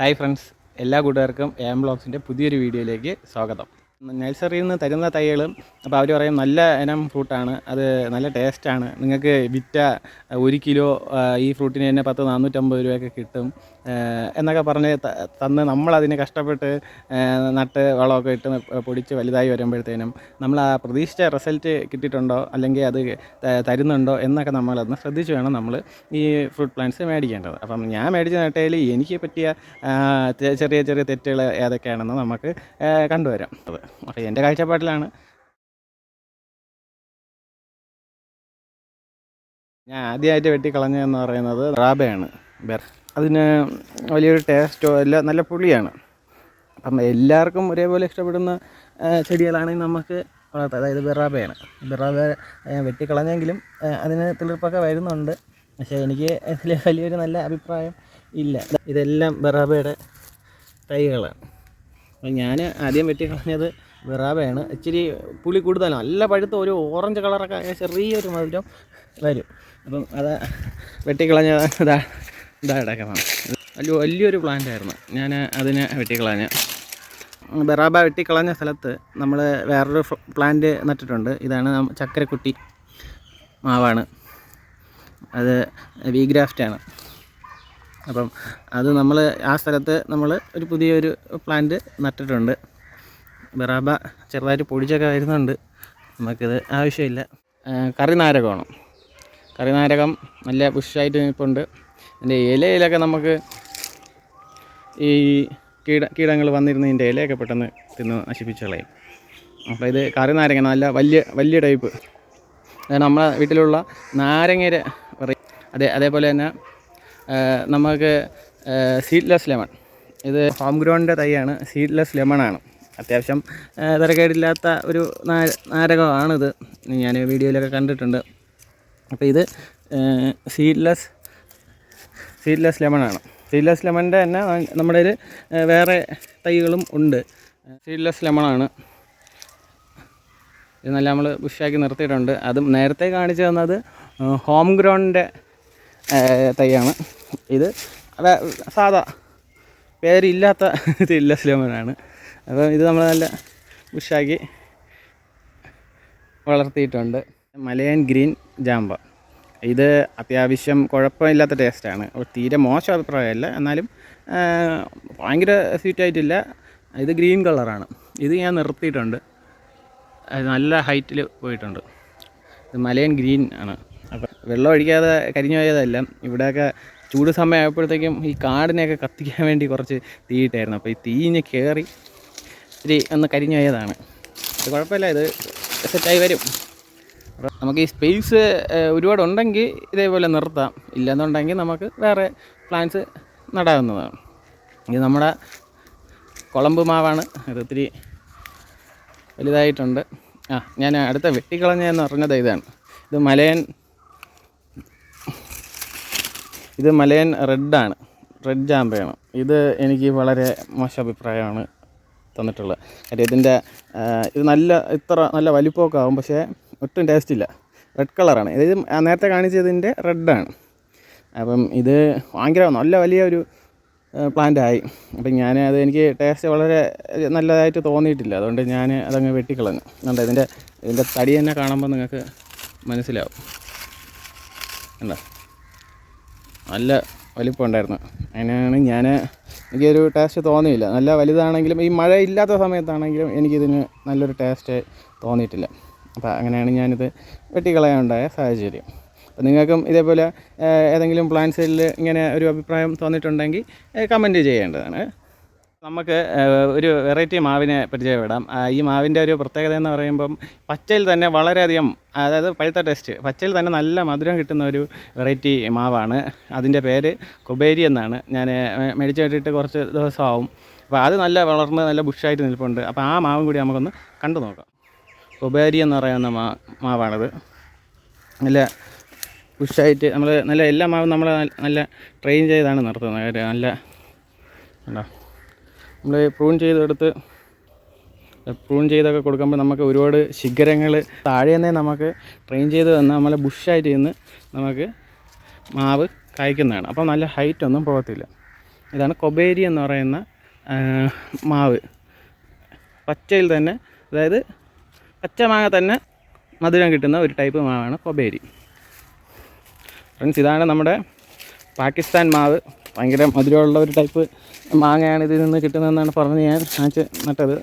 Hi friends എല്ലാ കൂട്ടുകാർക്കും M ബ്ലോഗ്സിന്റെ പുതിയൊരു വീഡിയോയിലേക്ക് സ്വാഗതം. നഴ്സറിയിൽ നിന്ന് തരുന്ന തൈകൾ അപ്പോൾ അവർ പറയും നല്ല ഇനം ഫ്രൂട്ടാണ് അത് നല്ല ടേസ്റ്റാണ് നിങ്ങൾക്ക് വിറ്റ ഒരു കിലോ ഈ ഫ്രൂട്ടിന് തന്നെ പത്ത് നാനൂറ്റമ്പത് രൂപയൊക്കെ കിട്ടും. എന്നൊക്കെ പറഞ്ഞ് തന്ന് നമ്മളതിനെ കഷ്ടപ്പെട്ട് നട്ട് വളമൊക്കെ ഇട്ട് പൊടിച്ച് വലുതായി വരുമ്പോഴത്തേനും നമ്മൾ ആ പ്രതീക്ഷിച്ച റിസൾട്ട് കിട്ടിയിട്ടുണ്ടോ അല്ലെങ്കിൽ അത് തരുന്നുണ്ടോ എന്നൊക്കെ നമ്മളതൊന്ന് ശ്രദ്ധിച്ച് വേണം നമ്മൾ ഈ ഫ്രൂട്ട് പ്ലാന്റ്സ് മേടിക്കേണ്ടത്. അപ്പം ഞാൻ മേടിച്ച നട്ടയിൽ എനിക്ക് പറ്റിയ ചെറിയ ചെറിയ തെറ്റുകൾ ഏതൊക്കെയാണെന്ന് നമുക്ക് കണ്ടുവരാം. അത് എന്റെ കാഴ്ചപ്പാട്ടിലാണ് ഞാൻ ആദ്യമായിട്ട് വെട്ടിക്കളഞ്ഞതെന്ന് പറയുന്നത് റാബയാണ്. ബെർ. അതിന് വലിയൊരു ടേസ്റ്റോ എല്ലാം നല്ല പുളിയാണ്. അപ്പം എല്ലാവർക്കും ഒരേപോലെ ഇഷ്ടപ്പെടുന്ന ചെടികളാണെങ്കിൽ നമുക്ക് വളർത്താം. അതായത് ബെറാബയാണ് ബെറാബ വെട്ടിക്കളഞ്ഞെങ്കിലും അതിന് തിളിർപ്പൊക്കെ വരുന്നുണ്ട്. പക്ഷേ എനിക്ക് അതിൽ വലിയൊരു നല്ല അഭിപ്രായം ഇല്ല. ഇതെല്ലാം ബെറാബയുടെ തൈകളാണ്. അപ്പം ഞാൻ ആദ്യം വെട്ടി കളഞ്ഞത് വിറാവയാണ്. ഇച്ചിരി പുളി കൂടുതലാണ് നല്ല പഴുത്ത ഒരു ഓറഞ്ച് കളറൊക്കെ ചെറിയൊരു മധുരം വരും. അപ്പം അത് വെട്ടിക്കളഞ്ഞ ഇതാ ഇതാ ഇടക്കണം വലിയ വലിയൊരു പ്ലാന്റ് ആയിരുന്നു. ഞാൻ അതിനെ വെട്ടിക്കളഞ്ഞ ബെറാബ വെട്ടിക്കളഞ്ഞ സ്ഥലത്ത് നമ്മൾ വേറൊരു പ്ലാന്റ് നട്ടിട്ടുണ്ട്. ഇതാണ് ചക്കരക്കുട്ടി മാവാണ്. അത് വീഗ്രാഫ്റ്റാണ് അപ്പം അത് നമ്മൾ ആ സ്ഥലത്ത് നമ്മൾ ഒരു പുതിയൊരു പ്ലാന്റ് നട്ടിട്ടുണ്ട്. ബറാബ ചെറുതായിട്ട് പൊടിച്ചൊക്കെ വരുന്നുണ്ട്. നമുക്കിത് ആവശ്യമില്ല. കറിനാരകമാണ് കറിനാരകം നല്ല ബുഷായിട്ട് നിൽപ്പുണ്ട്. അതിന്റെ ഇലയിലൊക്കെ നമുക്ക് ഈ കീട കീടങ്ങൾ വന്നിരുന്നതിന്റെ ഇലയൊക്കെ പെട്ടെന്ന് തിന്ന് നശിപ്പിച്ച് കളയും. അപ്പോൾ ഇത് കറിനാരങ്ങ നല്ല വലിയ വലിയ ടൈപ്പ് നമ്മളെ വീട്ടിലുള്ള നാരങ്ങയുടെ അതെ അതേപോലെ തന്നെ നമുക്ക് സീഡ്ലെസ് ലെമൺ ഇത് ഹോം ഗ്രൗണ്ടിന്റെ തൈയാണ് സീഡ്ലെസ് ലെമണാണ് അത്യാവശ്യം തരക്കേടില്ലാത്ത ഒരു നാരകമാണിത്. ഞാൻ വീഡിയോയിലൊക്കെ കണ്ടിട്ടുണ്ട്. അപ്പോൾ ഇത് സീഡ്ലെസ് സീഡ്ലെസ് ലെമണാണ് സീഡ്ലെസ് ലെമണിന്റെ തന്നെ നമ്മുടെ ഒരു വേറെ തൈകളും ഉണ്ട്. സീഡ്ലെസ് ലെമണാണ് ഇത് നല്ല നമ്മൾ ബുഷാക്കി നിർത്തിയിട്ടുണ്ട്. അതും നേരത്തെ കാണിച്ചു തന്നത് ഹോം ഗ്രൗണ്ടിന്റെ തൈയാണ്. ഇത് സാധാ പേരില്ലാത്ത ഇതില്ല സ്ലോമനാണ് അപ്പം ഇത് നമ്മൾ നല്ല ബുഷാക്കി വളർത്തിയിട്ടുണ്ട്. മലയൻ ഗ്രീൻ ജാമ്പ. ഇത് അത്യാവശ്യം കുഴപ്പമില്ലാത്ത ടേസ്റ്റാണ്. തീരെ മോശം അഭിപ്രായമല്ല. എന്നാലും ഭയങ്കര സ്വീറ്റായിട്ടില്ല ഇത് ഗ്രീൻ കളറാണ്. ഇത് ഞാൻ നിർത്തിയിട്ടുണ്ട്. നല്ല ഹൈറ്റിൽ പോയിട്ടുണ്ട്. ഇത് മലയൻ ഗ്രീൻ ആണ്. വെള്ളം ഒഴിക്കാതെ കരിഞ്ഞു പോയതല്ല. ഇവിടെയൊക്കെ ചൂട് സമയമായപ്പോഴത്തേക്കും ഈ കാടിനെയൊക്കെ കത്തിക്കാൻ വേണ്ടി കുറച്ച് തീയിട്ടായിരുന്നു അപ്പോൾ ഈ തീഞ്ഞ് കയറി ഇത്തിരി ഒന്ന് കരിഞ്ഞു പോയതാണ്. ഇത് കുഴപ്പമില്ല ഇത് സെറ്റായി വരും. നമുക്ക് ഈ സ്പേസ് ഒരുപാട് ഉണ്ടെങ്കിൽ ഇതേപോലെ നിർത്താം. ഇല്ലെന്നുണ്ടെങ്കിൽ നമുക്ക് വേറെ പ്ലാന്റ്സ് നടാവുന്നതാണ്. ഇത് നമ്മുടെ കുളമ്പ് മാവാണ്. ഇത് ഒത്തിരി വലുതായിട്ടുണ്ട്. ആ ഞാൻ അടുത്ത വെട്ടിക്കളഞ്ഞതെന്ന് പറഞ്ഞത് ഇതാണ്. ഇത് മലയൻ ഇത് മലയൻ റെഡാണ് റെഡ് ജാമ്പയാണ് ഇത് എനിക്ക് വളരെ മോശം അഭിപ്രായമാണ് തന്നിട്ടുള്ളത്. കാര്യം ഇതിന്റെ ഇത് നല്ല ഇത്ര നല്ല വലിപ്പമൊക്കെ ആകും പക്ഷേ ഒട്ടും ടേസ്റ്റ് ഇല്ല. റെഡ് കളറാണ് ഇത് നേരത്തെ കാണിച്ചതിന്റെ റെഡാണ് അപ്പം ഇത് ഭയങ്കര നല്ല വലിയ ഒരു പ്ലാന്റ് ആയി. അപ്പം ഞാൻ അത് എനിക്ക് ടേസ്റ്റ് വളരെ നല്ലതായിട്ട് തോന്നിയിട്ടില്ല. അതുകൊണ്ട് ഞാൻ അതങ്ങ് വെട്ടിക്കളഞ്ഞു. കണ്ടോ ഇതിന്റെ ഇതിന്റെ തടി തന്നെ കാണുമ്പോൾ നിങ്ങൾക്ക് മനസ്സിലാവും. കണ്ടോ? നല്ല വലിപ്പം ഉണ്ടായിരുന്നു അതിനാണ് ഞാൻ എനിക്കൊരു ടേസ്റ്റ് തോന്നിയില്ല. നല്ല വലുതാണെങ്കിലും ഈ മഴ ഇല്ലാത്ത സമയത്താണെങ്കിലും എനിക്കിതിന് നല്ലൊരു ടേസ്റ്റ് തോന്നിയിട്ടില്ല. അപ്പോൾ അങ്ങനെയാണ് ഞാനിത് വെട്ടിക്കളയാനുണ്ടായ സാഹചര്യം. അപ്പോൾ നിങ്ങൾക്കും ഇതേപോലെ ഏതെങ്കിലും പ്ലാന്റ്സിൽ ഇങ്ങനെ ഒരു അഭിപ്രായം തോന്നിയിട്ടുണ്ടെങ്കിൽ കമന്റ് ചെയ്യേണ്ടതാണ്. നമുക്ക് ഒരു വെറൈറ്റി മാവിനെ പരിചയപ്പെടാം. ഈ മാവിന്റെ ഒരു പ്രത്യേകത എന്ന് പറയുമ്പം പച്ചയിൽ തന്നെ വളരെയധികം അതായത് പഴുത്ത ടെസ്റ്റ് പച്ചയിൽ തന്നെ നല്ല മധുരം കിട്ടുന്ന ഒരു വെറൈറ്റി മാവാണ്. അതിന്റെ പേര് കുബേരി എന്നാണ്. ഞാൻ മേടിച്ചു കേട്ടിട്ട് കുറച്ച് ദിവസമാവും. അപ്പോൾ അത് നല്ല വളർന്ന് നല്ല ബുഷായിട്ട് നിൽപ്പുണ്ട്. അപ്പോൾ ആ മാവും കൂടി നമുക്കൊന്ന് കണ്ടു നോക്കാം. കുബേരി എന്ന് പറയുന്ന മാ മാവാണത്. നല്ല ബുഷായിട്ട് നമ്മൾ നല്ല എല്ലാ മാവും നമ്മൾ നല്ല ട്രെയിൻ ചെയ്താണ് നിർത്തുന്നത് നല്ല ഉണ്ടോ നമ്മൾ പ്രൂൺ ചെയ്തെടുത്ത് പ്രൂൺ ചെയ്തൊക്കെ കൊടുക്കുമ്പോൾ നമുക്ക് ഒരുപാട് ശിഖരങ്ങൾ താഴെ തന്നെ നമുക്ക് ട്രെയിൻ ചെയ്ത് തന്ന് നമ്മൾ ബുഷായിട്ട് നിന്ന് നമുക്ക് മാവ് കായ്ക്കുന്നതാണ്. അപ്പോൾ നല്ല ഹൈറ്റ് ഒന്നും പോകത്തില്ല. ഇതാണ് കൊബേരി എന്ന് പറയുന്ന മാവ്. പച്ചയിൽ തന്നെ അതായത് പച്ച മാങ്ങ തന്നെ മധുരം കിട്ടുന്ന ഒരു ടൈപ്പ് മാവാണ് കൊബേരി. ഫ്രണ്ട്സ് ഇതാണ് നമ്മുടെ പാകിസ്ഥാൻ മാവ്. ഭയങ്കര മധുരമുള്ള ഒരു ടൈപ്പ് മാങ്ങയാണ് ഇതിൽ നിന്ന് കിട്ടുന്നതെന്നാണ് പറഞ്ഞ് ഞാൻ കാണിച്ച് നട്ടത്.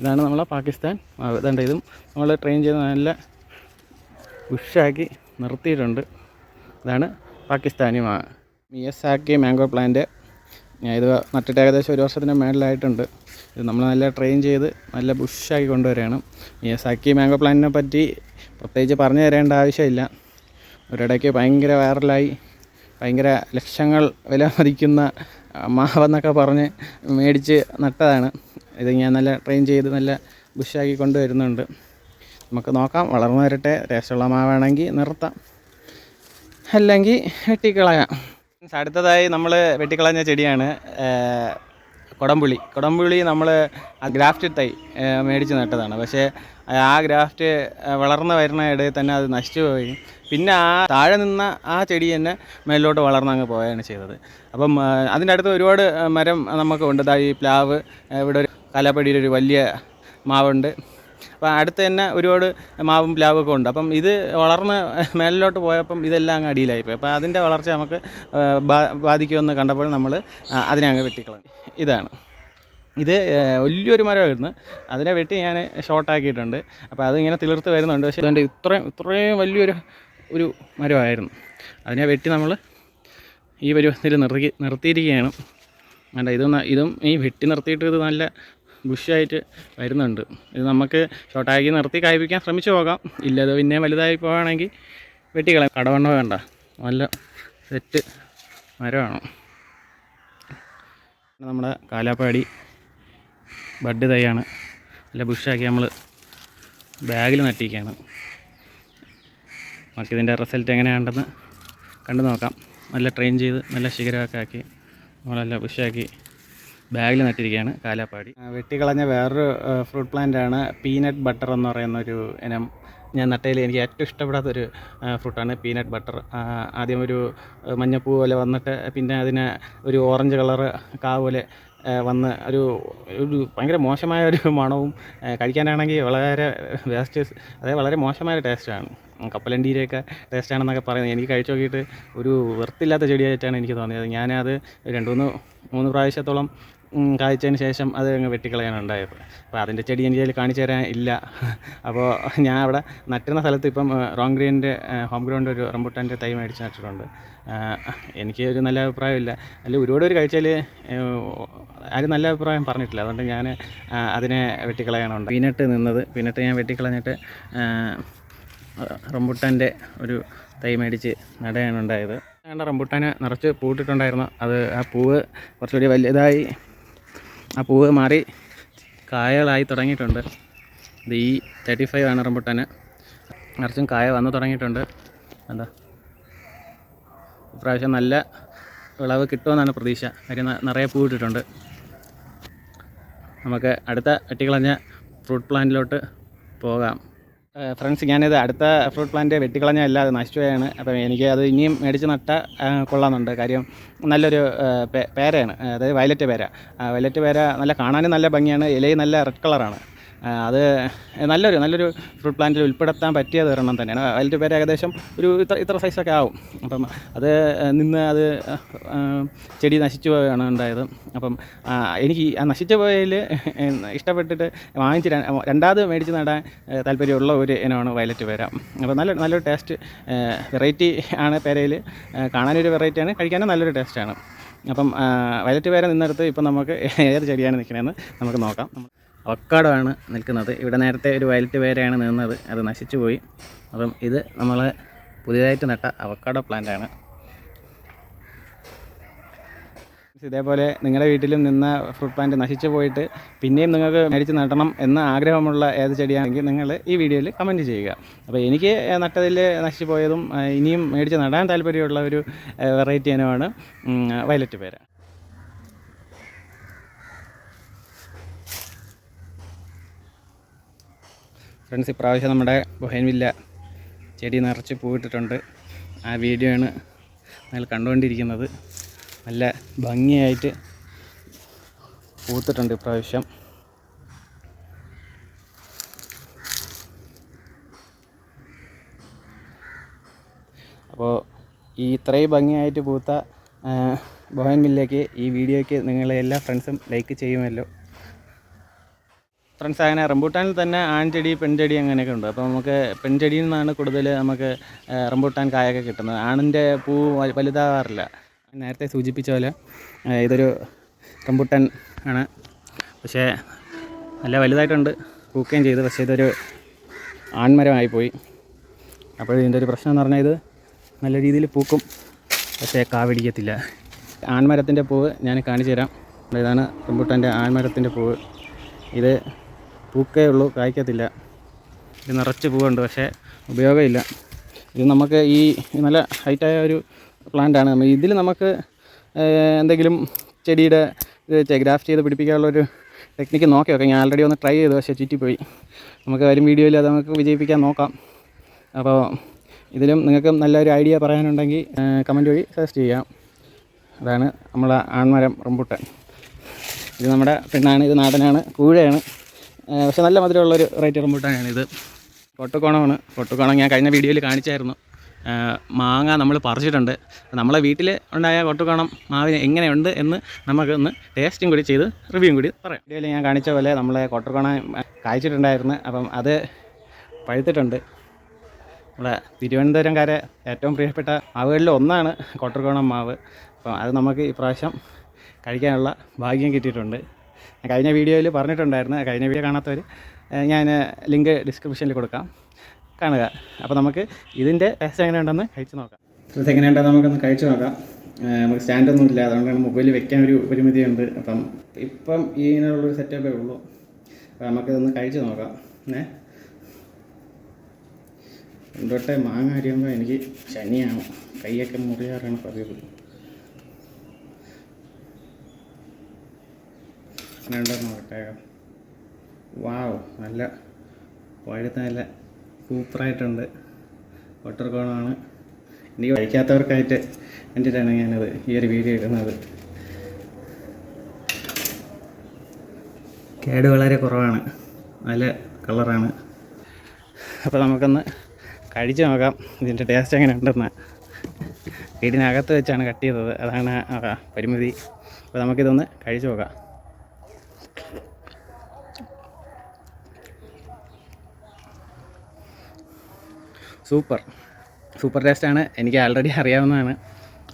ഇതാണ് നമ്മളെ പാകിസ്ഥാൻ ഇതുണ്ട് ഇതും നമ്മൾ ട്രെയിൻ ചെയ്ത് നല്ല ഉഷാക്കി നിർത്തിയിട്ടുണ്ട്. ഇതാണ് പാകിസ്ഥാനി മാവ്. മിയസാക്കി മാംഗോ പ്ലാന്റ് ഞാൻ ഇത് നട്ടിട്ട് ഏകദേശം ഒരു വർഷത്തിന് മേളിലായിട്ടുണ്ട്. ഇത് നമ്മൾ നല്ല ട്രെയിൻ ചെയ്ത് നല്ല ബുഷാക്കി കൊണ്ടുവരികയാണ്. മിയസാക്കി മാംഗോ പ്ലാന്റിനെ പറ്റി പ്രത്യേകിച്ച് പറഞ്ഞു തരേണ്ട ആവശ്യമില്ല. ഒരിടയ്ക്ക് ഭയങ്കര വൈറലായി ഭയങ്കര ലക്ഷങ്ങൾ വില മതിക്കുന്ന മാവെന്നൊക്കെ പറഞ്ഞ് മേടിച്ച് നട്ടതാണ്. ഇത് ഞാൻ നല്ല ട്രെയിൻ ചെയ്ത് നല്ല ബുഷാക്കി കൊണ്ടുവരുന്നുണ്ട്. നമുക്ക് നോക്കാം വളർന്നു വരട്ടെ. രസമുള്ള മാവാണെങ്കിൽ നിർത്താം. അല്ലെങ്കിൽ വെട്ടിക്കളയാം. അടുത്തതായി നമ്മൾ വെട്ടിക്കളഞ്ഞ ചെടിയാണ് കൊടംപുളി. കൊടംപുളി നമ്മൾ ഗ്രാഫ്റ്റ് തൈ മേടിച്ച് നട്ടതാണ്. പക്ഷേ ആ ഗ്രാഫ്റ്റ് വളർന്നു വരുന്ന ഇടയിൽ തന്നെ അത് നശിച്ചു പോയി. പിന്നെ ആ താഴെ നിന്ന ആ ചെടി തന്നെ മേലോട്ട് വളർന്ന് അങ്ങ് പോവുകയാണ് ചെയ്തത്. അപ്പം അതിന്റെ അടുത്ത് ഒരുപാട് മരം നമുക്ക് ഉണ്ട്. ഈ പ്ലാവ് ഇവിടെ ഒരു കലാപ്പടിയിൽ ഒരു വലിയ മാവുണ്ട്. അപ്പോൾ അടുത്ത് തന്നെ ഒരുപാട് മാവും പ്ലാവൊക്കെ ഉണ്ട്. അപ്പം ഇത് വളർന്ന് മേലിലോട്ട് പോയപ്പം ഇതെല്ലാം അങ്ങ് അടിയിലായിപ്പോയി അപ്പോൾ അതിന്റെ വളർച്ച നമുക്ക് ബാധിക്കുമെന്ന് കണ്ടപ്പോൾ നമ്മൾ അതിനെ അങ്ങ് വെട്ടിക്കളഞ്ഞു. ഇതാണ്. ഇത് വലിയൊരു മരമായിരുന്നു. അതിനെ വെട്ടി ഞാൻ ഷോർട്ടാക്കിയിട്ടുണ്ട് അപ്പോൾ അതിങ്ങനെ തിളിർത്ത് വരുന്നുണ്ട്. പക്ഷേ അതുകൊണ്ട് ഇത്രയും ഇത്രയും വലിയൊരു ഒരു മരമായിരുന്നു. അതിനെ വെട്ടി നമ്മൾ ഈ പരുവത്തിൽ നിർത്തി നിർത്തിയിരിക്കുകയാണ്. അല്ല ഇതും ഇതും ഈ വെട്ടി നിർത്തിയിട്ട് ഇത് നല്ല ബുഷായിട്ട് വരുന്നുണ്ട്. ഇത് നമുക്ക് ഷോർട്ടാക്കി നിർത്തി കായ്പിക്കാൻ ശ്രമിച്ചു പോകാം. ഇല്ലാതെ പിന്നെ വലുതായി പോവുകയാണെങ്കിൽ വെട്ടിക്കളയാം. കടവണ്ണ വേണ്ട. നല്ല സെറ്റ് മരമാണ്. നമ്മുടെ കാലാപ്പാടി ബഡ് തൈയാണ്. നല്ല ബുഷാക്കി നമ്മൾ ബാഗിൽ നട്ടിരിക്കുകയാണ്. നമുക്കിതിന്റെ റിസൾട്ട് എങ്ങനെയാണെന്ന് കണ്ടു നോക്കാം. നല്ല ട്രെയിൻ ചെയ്ത് നല്ല ശിഖരമൊക്കെ ആക്കി നമ്മളെല്ലാം ബുഷാക്കി ബാഗിൽ നട്ടിരിക്കുകയാണ് കാലാപ്പാടി. വെട്ടിക്കളഞ്ഞ വേറൊരു ഫ്രൂട്ട് പ്ലാന്റ് ആണ് പീനട്ട് ബട്ടർ എന്ന് പറയുന്ന ഒരു ഇനം. ഞാൻ നട്ടയിൽ എനിക്ക് ഏറ്റവും ഇഷ്ടപ്പെടാത്തൊരു ഫ്രൂട്ടാണ് പീനട്ട് ബട്ടർ ആദ്യം ഒരു മഞ്ഞപ്പൂ പോലെ വന്നിട്ട് പിന്നെ അതിന് ഒരു ഓറഞ്ച് കളറ് കാ പോലെ വന്ന് ഒരു ഒരു ഭയങ്കര മോശമായ ഒരു മണവും കഴിക്കാനാണെങ്കിൽ വളരെ വേസ്റ്റ് അതായത് വളരെ മോശമായ ടേസ്റ്റാണ് കപ്പലണ്ടീരെയൊക്കെ ടേസ്റ്റാണെന്നൊക്കെ പറയുന്നത് എനിക്ക് കഴിച്ചു നോക്കിയിട്ട് ഒരു വൃത്തില്ലാത്ത ചെടിയായിട്ടാണ് എനിക്ക് തോന്നിയത്. ഞാനത് രണ്ട് മൂന്ന് മൂന്ന് പ്രാവശ്യത്തോളം കായ്ച്ചതിന് ശേഷം അത് അങ്ങ് വെട്ടിക്കളയാണ് ഉണ്ടായത്. അപ്പോൾ അതിന്റെ ചെടി എനിക്ക് അതിൽ കാണിച്ചു തരാൻ ഇല്ല. അപ്പോൾ ഞാൻ അവിടെ നട്ടുന്ന സ്ഥലത്ത് ഇപ്പം റോങ് ഗ്രീന്റെ ഹോം ഗ്രൗണ്ട് ഒരു റംബുട്ടാന്റെ തൈ മേടിച്ച് നട്ടിട്ടുണ്ട്. എനിക്ക് ഒരു നല്ല അഭിപ്രായമില്ല. അല്ല ഒരുപാട് ഒരു കഴിച്ചാൽ ആരും നല്ല അഭിപ്രായം പറഞ്ഞിട്ടില്ല. അതുകൊണ്ട് ഞാൻ അതിനെ വെട്ടിക്കളയാനുണ്ട്. പീനട്ട് നിന്നത് പീനട്ട് ഞാൻ വെട്ടിക്കളഞ്ഞിട്ട് റംബുട്ടാന്റെ ഒരു തൈ മേടിച്ച് നടയാണുണ്ടായത് വേണ്ട നിറച്ച് പൂട്ടിട്ടുണ്ടായിരുന്നു. അത് ആ പൂവ് കുറച്ചുകൂടി വലുതായി ആ പൂവ് മാറി കായകളായി തുടങ്ങിയിട്ടുണ്ട്. ഇത് ഈ തേർട്ടി ഫൈവ് ആണ് റംബുട്ടാന് നിറച്ചും കായ വന്ന് തുടങ്ങിയിട്ടുണ്ട്. എന്താ ഇപ്രാവശ്യം നല്ല വിളവ് കിട്ടുമെന്നാണ് പ്രതീക്ഷ. കാര്യം നിറയെ നിറയെ പൂവിട്ടിട്ടുണ്ട് നമുക്ക് അടുത്ത വെട്ടിക്കളഞ്ഞ ഫ്രൂട്ട് പ്ലാന്റിലോട്ട് പോകാം. ഫ്രണ്ട്സ് ഞാനിത് അടുത്ത ഫ്രൂട്ട് പ്ലാന്റ് വെട്ടിക്കളഞ്ഞ അല്ല അത് നശിച്ചുപോയാണ്. അപ്പം എനിക്ക് അത് ഇനിയും മേടിച്ച് നട്ട കൊള്ളാമെന്നുണ്ട്. കാര്യം നല്ലൊരു പേരയാണ്. അതായത് വയലറ്റ് പേര. വയലറ്റ് പേര നല്ല കാണാനും നല്ല ഭംഗിയാണ്. ഇലയും നല്ല റെഡ് കളറാണ് അത് നല്ലൊരു നല്ലൊരു ഫ്രൂട്ട് പ്ലാന്റിൽ ഉൾപ്പെടുത്താൻ പറ്റിയത് ഒരെണ്ണം തന്നെയാണ്. അതിന്റെ പേര് ഏകദേശം ഒരു ഇത്ര ഇത്ര സൈസൊക്കെ ആവും. അപ്പം അത് നിന്ന് അത് ചെടി നശിച്ചു പോവുകയാണ് ഉണ്ടായത്. അപ്പം എനിക്ക് ആ നശിച്ചു പോയതിൽ ഇഷ്ടപ്പെട്ടിട്ട് വാങ്ങിച്ച് രണ്ടാമത് മേടിച്ച് നടാൻ താല്പര്യമുള്ള ഒരു ഇനമാണ് വയലറ്റ് പേര. അപ്പോൾ നല്ല നല്ലൊരു ടേസ്റ്റ് വെറൈറ്റി ആണ് പേരയിൽ. കാണാനൊരു വെറൈറ്റിയാണ് കഴിക്കാനും നല്ലൊരു ടേസ്റ്റാണ് അപ്പം വയലറ്റ് പേര നിന്നെടുത്ത് ഇപ്പം നമുക്ക് ഏത് ചെടിയാണ് നിൽക്കണമെന്ന് നമുക്ക് നോക്കാം. അവക്കാടോ ആണ് നിൽക്കുന്നത്. ഇവിടെ നേരത്തെ ഒരു വയലറ്റ് പേരയാണ് നിന്നത്. അത് നശിച്ചു പോയി. അപ്പം ഇത് നമ്മൾ പുതിയതായിട്ട് നട്ട അവക്കാടോ പ്ലാന്റ് ആണ് ഇതേപോലെ നിങ്ങളുടെ വീട്ടിലും നിന്ന ഫ്രൂട്ട് പ്ലാന്റ് നശിച്ചു പോയിട്ട് പിന്നെയും നിങ്ങൾക്ക് മേടിച്ച് നടണം എന്ന ആഗ്രഹമുള്ള ഏത് ചെടിയാണെങ്കിൽ നിങ്ങൾ ഈ വീഡിയോയിൽ കമന്റ് ചെയ്യുക. അപ്പോൾ എനിക്ക് നട്ടതിൽ നശിച്ചു പോയതും ഇനിയും മേടിച്ച് നടാൻ താല്പര്യമുള്ള ഒരു വെറൈറ്റി ഇനമാണ് വയലറ്റ് പേര. ഫ്രണ്ട്സ് ഇപ്രാവശ്യം നമ്മുടെ ബൊഹൈൻവില്ല ചെടി നിറച്ച് പൂവിട്ടിട്ടുണ്ട്. ആ വീഡിയോ ആണ് നിങ്ങൾ കണ്ടുകൊണ്ടിരിക്കുന്നത്. നല്ല ഭംഗിയായിട്ട് പൂത്തിട്ടുണ്ട് ഇപ്രാവശ്യം. അപ്പോൾ ഈ ഇത്രയും ഭംഗിയായിട്ട് പൂത്ത ബോഹൻ മില്ലേക്ക് ഈ വീഡിയോയ്ക്ക് നിങ്ങളെ എല്ലാ ഫ്രണ്ട്സും ലൈക്ക് ചെയ്യുമല്ലോ. ഫ്രണ്ട്സ് അങ്ങനെ റംബൂട്ടാനിൽ തന്നെ ആൺചെടി പെൺചെടി അങ്ങനെയൊക്കെ ഉണ്ട്. അപ്പോൾ നമുക്ക് പെൺചെടിയിൽ നിന്നാണ് കൂടുതൽ നമുക്ക് റംബൂട്ടാൻ കായൊക്കെ കിട്ടുന്നത്. ആണിന്റെ പൂ വലുതാവാറില്ല. നേരത്തെ സൂചിപ്പിച്ച പോലെ ഇതൊരു റംബൂട്ടാൻ ആണ്. പക്ഷേ നല്ല വലുതായിട്ടുണ്ട്. പൂക്കുകയും ചെയ്തു. പക്ഷേ ഇതൊരു ആൺമരമായിപ്പോയി. അപ്പോൾ ഇതിന്റെ ഒരു പ്രശ്നം എന്ന് പറഞ്ഞാൽ ഇത് നല്ല രീതിയിൽ പൂക്കും. പക്ഷേ കാ പിടിക്കത്തില്ല. ആൺമരത്തിന്റെ പൂവ് ഞാൻ കാണിച്ചു തരാം. ഇതാണ് റംബൂട്ടാന്റെ ആൺമരത്തിന്റെ പൂവ്. ഇത് പൂക്കേ ഉള്ളൂ കായ്ക്കത്തില്ല. ഇത് നിറച്ച് പൂവുണ്ട് പക്ഷേ ഉപയോഗമില്ല. ഇത് നമുക്ക് ഈ നല്ല ഹൈറ്റായ ഒരു പ്ലാന്റാണ് ഇതിൽ നമുക്ക് എന്തെങ്കിലും ചെടിയുടെ ഇത് ഗ്രാഫ്റ്റ് ചെയ്ത് പിടിപ്പിക്കാനുള്ളൊരു ടെക്നിക്ക് നോക്കി നോക്കാം ഞാൻ ആൾറെഡി ഒന്ന് ട്രൈ ചെയ്തു പക്ഷേ ചുറ്റിപ്പോയി. നമുക്ക് വരും വീഡിയോയിൽ അത് നമുക്ക് വിജയിപ്പിക്കാൻ നോക്കാം. അപ്പോൾ ഇതിലും നിങ്ങൾക്ക് നല്ലൊരു ഐഡിയ പറയാനുണ്ടെങ്കിൽ കമന്റ് വഴി സജസ്റ്റ് ചെയ്യാം. അതാണ് നമ്മളെ ആൺമരം റംബുട്ടൻ. ഇത് നമ്മുടെ പെണ്ണാണ് ഇത് നാടനാണ് കൂഴയാണ്. പക്ഷെ നല്ല മധുരമുള്ളൊരു റേറ്റ് റംബൂട്ടാനാണിത് ഇത്. കൊട്ടുകോണമാണ് കൊട്ടുകോണം ഞാൻ കഴിഞ്ഞ വീഡിയോയിൽ കാണിച്ചായിരുന്നു. മാങ്ങ നമ്മൾ പറിച്ചിട്ടുണ്ട്. നമ്മളെ വീട്ടിൽ ഉണ്ടായ കൊട്ടുകോണം മാവിന് എങ്ങനെയുണ്ട് എന്ന് നമുക്കൊന്ന് ടേസ്റ്റും കൂടി ചെയ്ത് റിവ്യൂ കൂടി പറയാം. വീഡിയോയിൽ ഞാൻ കാണിച്ച പോലെ നമ്മളെ കൊട്ടുകോണം കായ്ച്ചിട്ടുണ്ടായിരുന്നു. അപ്പം അത് പഴുത്തിട്ടുണ്ട്. നമ്മുടെ തിരുവനന്തപുരംകാരെ ഏറ്റവും പ്രിയപ്പെട്ട മാവുകളിൽ ഒന്നാണ് കൊട്ടർകോണം മാവ്. അപ്പം അത് നമുക്ക് ഇപ്രാവശ്യം കഴിക്കാനുള്ള ഭാഗ്യം കിട്ടിയിട്ടുണ്ട്. കഴിഞ്ഞ വീഡിയോയിൽ പറഞ്ഞിട്ടുണ്ടായിരുന്നു കഴിഞ്ഞ വീഡിയോ കാണാത്തവർ ഞാൻ ലിങ്ക് ഡിസ്ക്രിപ്ഷനിൽ കൊടുക്കാം. കാണുക. അപ്പോൾ നമുക്ക് ഇതിന്റെ ടേസ്റ്റ് എങ്ങനെയുണ്ടെന്ന് കഴിച്ച് നോക്കാം. ഇത് എങ്ങനെയുണ്ടെന്ന് നമുക്കൊന്ന് കഴിച്ച് നോക്കാം. നമുക്ക് സ്റ്റാൻഡൊന്നും ഇല്ല അതുകൊണ്ടാണ് മൊബൈലിൽ വെക്കാൻ ഒരു പരിമിതിയുണ്ട്. അപ്പം ഇപ്പം ഇങ്ങനെയുള്ളൊരു സെറ്റപ്പേ ഉള്ളൂ. അപ്പം നമുക്കിതൊന്ന് കഴിച്ച് നോക്കാം. ഏ? തൊട്ടേ മാങ്ങ അരിയുമ്പോൾ എനിക്ക് ശനിയാണ്. കൈയൊക്കെ മുറിയാറാണ് പതിവ്. രണ്ടെണ്ണം നോക്കട്ടെ വാവ് നല്ല പഴുത്ത നല്ല സൂപ്പറായിട്ടുണ്ട്. വട്ടർകോണാണ്. എനിക്ക് കഴിക്കാത്തവർക്കായിട്ട് വേണ്ടിയിട്ടാണ് ഞാനത് ഈ ഒരു വീഡിയോ ഇടുന്നത്. കേട് വളരെ കുറവാണ്. നല്ല കളറാണ്. അപ്പോൾ നമുക്കൊന്ന് കഴിച്ചു നോക്കാം. ഇതിന്റെ ടേസ്റ്റ് എങ്ങനെ ഉണ്ടെന്ന്. വീടിനകത്ത് വെച്ചാണ് കട്ട് ചെയ്തത്. അതാണ് പരിമിതി. അപ്പോൾ നമുക്കിതൊന്ന് കഴിച്ചു നോക്കാം. സൂപ്പർ. സൂപ്പർ ടേസ്റ്റാണ് എനിക്ക് ആൾറെഡി അറിയാവുന്നതാണ്.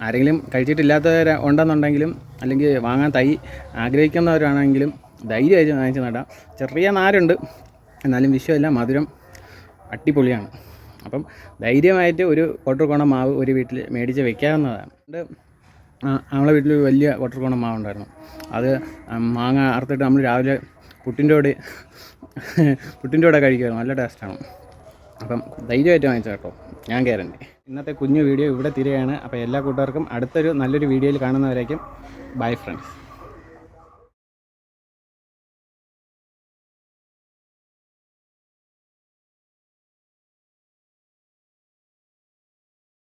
ആരെങ്കിലും കഴിച്ചിട്ടില്ലാത്തവർ ഉണ്ടെന്നുണ്ടെങ്കിലും അല്ലെങ്കിൽ വാങ്ങാൻ തൈ ആഗ്രഹിക്കുന്നവരാണെങ്കിലും ധൈര്യമായിട്ട് വാങ്ങിച്ച് നടാം. ചെറിയ നാരുണ്ട്. എന്നാലും വിഷയമല്ല മധുരം അടിപൊളിയാണ്. അപ്പം ധൈര്യമായിട്ട് ഒരു കോട്ടർകോണം മാവ് ഒരു വീട്ടിൽ മേടിച്ച് വെക്കാവുന്നതാണ്. നമ്മളെ വീട്ടിൽ വലിയ കോട്ടർകോണം മാവ് ഉണ്ടായിരുന്നു അത് മാങ്ങ അറുത്തിട്ട് നമ്മൾ രാവിലെ പുട്ടിന്റെ കൂടെ പുട്ടിന്റെ കൂടെ കഴിക്കുമായിരുന്നു. നല്ല ടേസ്റ്റാണ് അപ്പം ധൈര്യമായിട്ട് വാങ്ങിച്ചു കേട്ടോ. ഞാൻ ഗ്യാരണ്ടി ഇന്നത്തെ കുഞ്ഞു വീഡിയോ ഇവിടെ തിരികെയാണ് അപ്പോൾ എല്ലാ കൂട്ടുകാർക്കും അടുത്തൊരു നല്ലൊരു വീഡിയോയിൽ കാണുന്നവരേക്കും ബൈ ഫ്രണ്ട്സ്